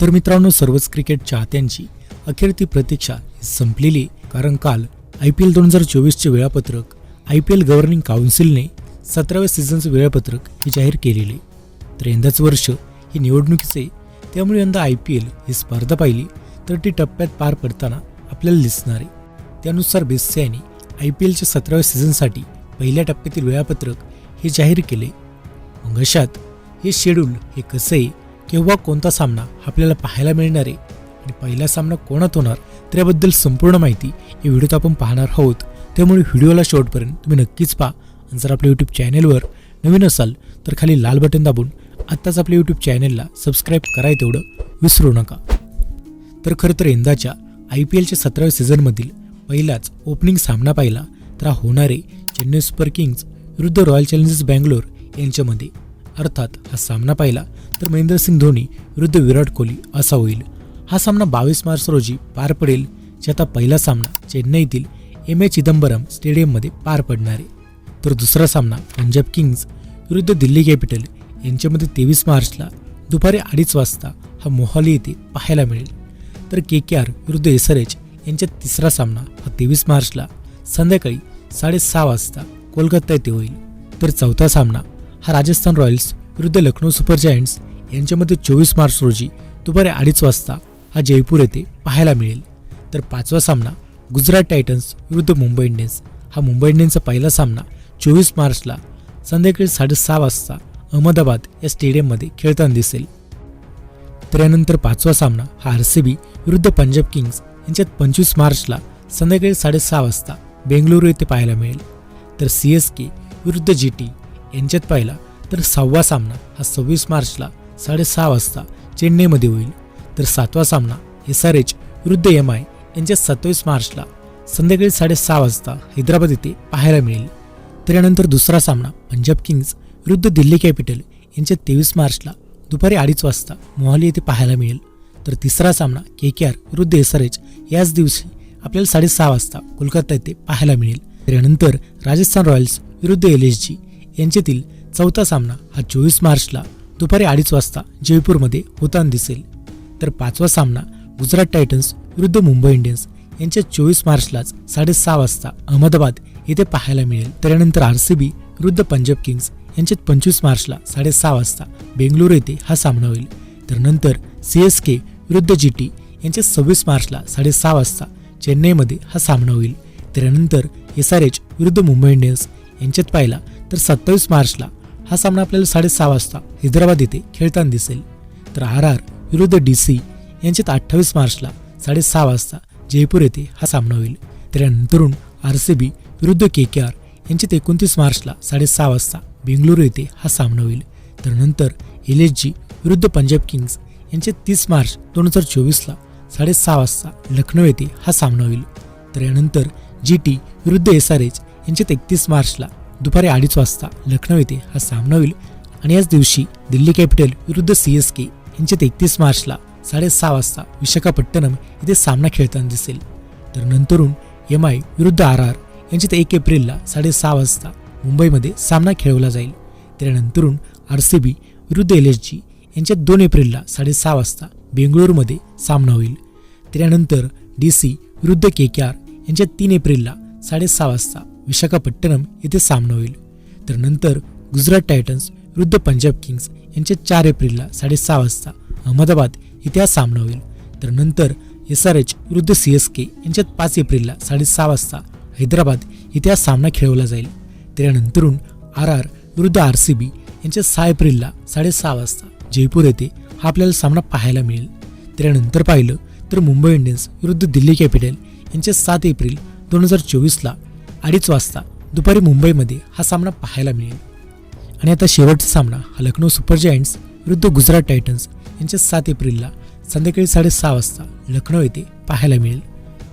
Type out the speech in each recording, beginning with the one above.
तर मित्रांनो सर्वच क्रिकेट चाहत्यांची अखेर ती प्रतीक्षा संपलेली कारण काल आय पी एल दोन हजार चोवीसचे वेळापत्रक आय पी एल गव्हर्निंग काउन्सिलने सतराव्या सीझनचं वेळापत्रक हे जाहीर केलेले तर यंदाच वर्ष हे निवडणुकीचे त्यामुळे यंदा आय पी एल ही स्पर्धा पाहिली तर ती टप्प्यात पार पडताना आपल्याला दिसणार आहे. त्यानुसार बेस्याने आय पी एलच्या सतराव्या सीझनसाठी पहिल्या टप्प्यातील वेळापत्रक हे जाहीर केले. मग अशात हे शेड्यूल हे कसं आहे? केव्हा कोणता सामना आपल्याला पाहायला मिळणार आहे आणि पहिला सामना कोणात होणार त्याबद्दल संपूर्ण माहिती या व्हिडिओत आपण पाहणार आहोत. त्यामुळे व्हिडिओला शेवटपर्यंत तुम्ही नक्कीच पहा. आणि जर आपल्या यूट्यूब चॅनेलवर नवीन असाल तर खाली लाल बटन दाबून आत्ताच आपल्या यूट्यूब चॅनेलला सबस्क्राईब कराय तेवढं विसरू नका. तर खरं तर यंदाच्या आय पी एलच्या सतराव्या सीझनमधील पहिलाच ओपनिंग सामना पाहिला तर हा होणारे चेन्नई सुपर किंग्ज विरुद्ध रॉयल चॅलेंजर्स बँगलोर यांच्यामध्ये. अर्थात हा सामना पाहिला तर महेंद्रसिंग धोनी विरुद्ध विराट कोहली असा होईल. हा सामना बावीस मार्च रोजी पार पडेल ज्याचा पहिला सामना चेन्नईतील एम ए चिदंबरम स्टेडियममध्ये पार पडणार आहे. तर दुसरा सामना पंजाब किंग्ज विरुद्ध दिल्ली कॅपिटल यांच्यामध्ये तेवीस मार्चला दुपारी अडीच वाजता हा मोहाली येथे पाहायला मिळेल. तर के के आर विरुद्ध एस आर एच यांच्यात तिसरा सामना हा तेवीस मार्चला संध्याकाळी साडेसहा वाजता कोलकाता येथे होईल. तर चौथा सामना हा राजस्थान रॉयल्स विरुद्ध लखनौ सुपर जायंट्स यांच्यामध्ये चोवीस मार्च रोजी दुपारी अडीच वाजता हा जयपूर येथे पाहायला मिळेल. तर पाचवा सामना गुजरात टायटन्स विरुद्ध मुंबई इंडियन्स. हा मुंबई इंडियन्सचा पहिला सामना चोवीस मार्चला संध्याकाळी साडेसहा वाजता अहमदाबाद या स्टेडियममध्ये खेळताना दिसेल. तर यानंतर पाचवा सामना हा आर सी बी विरुद्ध पंजाब किंग्ज यांच्यात पंचवीस मार्चला संध्याकाळी साडेसहा वाजता बेंगलुरू येथे पाहायला मिळेल. तर सी एस के विरुद्ध जी टी यांच्यात पाहिला तर सहावा सामना हा सव्वीस मार्चला साडेसहा वाजता चेन्नईमध्ये होईल. तर सातवा सामना एस आर एच विरुद्ध एम आय यांच्यात सत्तावीस मार्चला संध्याकाळी साडेसहा वाजता हैदराबाद येथे पाहायला मिळेल. तर यानंतर दुसरा सामना पंजाब किंग्ज विरुद्ध दिल्ली कॅपिटल यांच्या तेवीस मार्चला दुपारी अडीच वाजता मोहाली येथे पाहायला मिळेल. तर तिसरा सामना के के आर विरुद्ध एस आर एच याच दिवशी आपल्याला साडेसहा वाजता कोलकाता येथे पाहायला मिळेल. तर यानंतर राजस्थान रॉयल्स विरुद्ध एल एस जी यांच्यातील चौथा सामना हा चोवीस मार्चला दुपारी अडीच वाजता जयपूरमध्ये होताना दिसेल. तर पाचवा सामना गुजरात टायटन्स विरुद्ध मुंबई इंडियन्स यांच्या चोवीस मार्चलाच साडेसहा वाजता अहमदाबाद येथे पाहायला मिळेल. तर यानंतर आर सी बी विरुद्ध पंजाब किंग्ज यांच्यात पंचवीस मार्चला साडेसहा वाजता बेंगळुरू येथे हा सामना होईल. तर नंतर सी एस के विरुद्ध जी टी यांच्या सव्वीस मार्चला साडेसहा वाजता चेन्नईमध्ये हा सामना होईल. त्यानंतर एस आर एच विरुद्ध मुंबई इंडियन्स यांच्यात पाहिला तर सत्तावीस मार्चला हा सामना आपल्याला साडेसहा वाजता हैदराबाद येथे खेळताना दिसेल. तर आर आर विरुद्ध डी सी यांच्यात अठ्ठावीस मार्चला साडेसहा वाजता जयपूर येथे हा सामना होईल. तर यानंतरून आर सी बी विरुद्ध के के आर यांच्यात एकोणतीस मार्चला साडेसहा वाजता बेंगलुरू येथे हा सामना होईल. तर नंतर एल एच जी विरुद्ध पंजाब किंग्स यांचे तीस मार्च दोन हजार चोवीसला साडेसहा वाजता लखनौ येथे हा सामना होईल. तर यानंतर जी टी विरुद्ध एस आर एच यांच्यात एकतीस मार्चला दुपारी अडीच वाजता लखनौ येथे हा सामना होईल आणि याच दिवशी दिल्ली कॅपिटल विरुद्ध सी एस के यांच्यात एकतीस मार्चला साडेसहा वाजता विशाखापट्टणम येथे सामना खेळताना दिसेल. तर नंतरून एम आय विरुद्ध आर आर यांच्यात एक एप्रिलला साडेसहा वाजता मुंबईमध्ये सामना खेळवला जाईल. त्यानंतरून आर सी बी विरुद्ध एल एस जी यांच्यात दोन एप्रिलला साडेसहा वाजता बेंगळुरूमध्ये सामना होईल. त्यानंतर डी सी विरुद्ध के के आर यांच्यात तीन एप्रिलला साडेसहा वाजता विशाखापट्टणम येथे सामना होईल. तर नंतर गुजरात टायटन्स विरुद्ध पंजाब किंग्स यांच्या चार एप्रिलला साडेसहा वाजता अहमदाबाद येथे हा सामना होईल. तर नंतर एस आर एच विरुद्ध सी एस के यांच्यात पाच एप्रिलला साडेसहा वाजता हैदराबाद येथे हा सामना खेळवला जाईल. त्यानंतरून आर आर विरुद्ध आर सी बी यांच्या सहा एप्रिलला साडेसहा वाजता जयपूर येथे हा आपल्याला सामना पाहायला मिळेल. त्यानंतर पाहिलं तर मुंबई इंडियन्स विरुद्ध दिल्ली कॅपिटल यांच्या सात एप्रिल दोन हजार चोवीसला अडीच वाजता दुपारी मुंबईमध्ये हा सामना पाहायला मिळेल. आणि आता शेवटचा सामना हा लखनौ सुपर जायंट्स विरुद्ध गुजरात टायटन्स यांच्या सात एप्रिलला संध्याकाळी साडेसहा वाजता लखनौ येथे पाहायला मिळेल.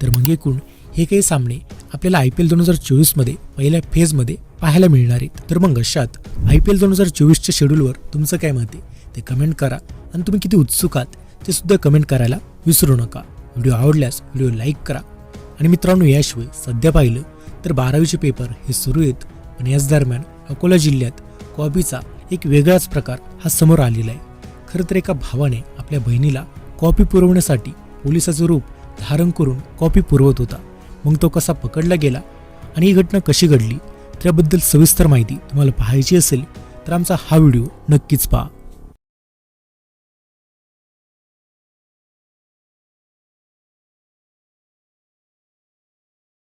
तर मग एकूण हे काही सामने आपल्याला आय पी एल दोन हजार चोवीसमध्ये पहिल्या फेजमध्ये पाहायला मिळणार आहेत. तर मग अशात आय पी एल दोन हजार चोवीसच्या शेड्यूलवर तुमचं काय मत आहे? ते कमेंट करा आणि तुम्ही किती उत्सुक आहात ते सुद्धा कमेंट करायला विसरू नका. व्हिडिओ आवडल्यास व्हिडिओ लाईक करा. आणि मित्रांनो याशिवाय सध्या पाहिलं तर बारावीचे पेपर हे सुरू आहेत पण याच दरम्यान अकोला जिल्ह्यात कॉपीचा एक वेगळाच प्रकार हा समोर आलेला आहे. खरं तर एका भावाने आपल्या बहिणीला कॉपी पुरवण्यासाठी पोलिसाचं रूप धारण करून कॉपी पुरवत होता. मग तो कसा पकडला गेला आणि ही घटना कशी घडली त्याबद्दल सविस्तर माहिती तुम्हाला पाहायची असेल तर आमचा हा व्हिडिओ नक्कीच पहा.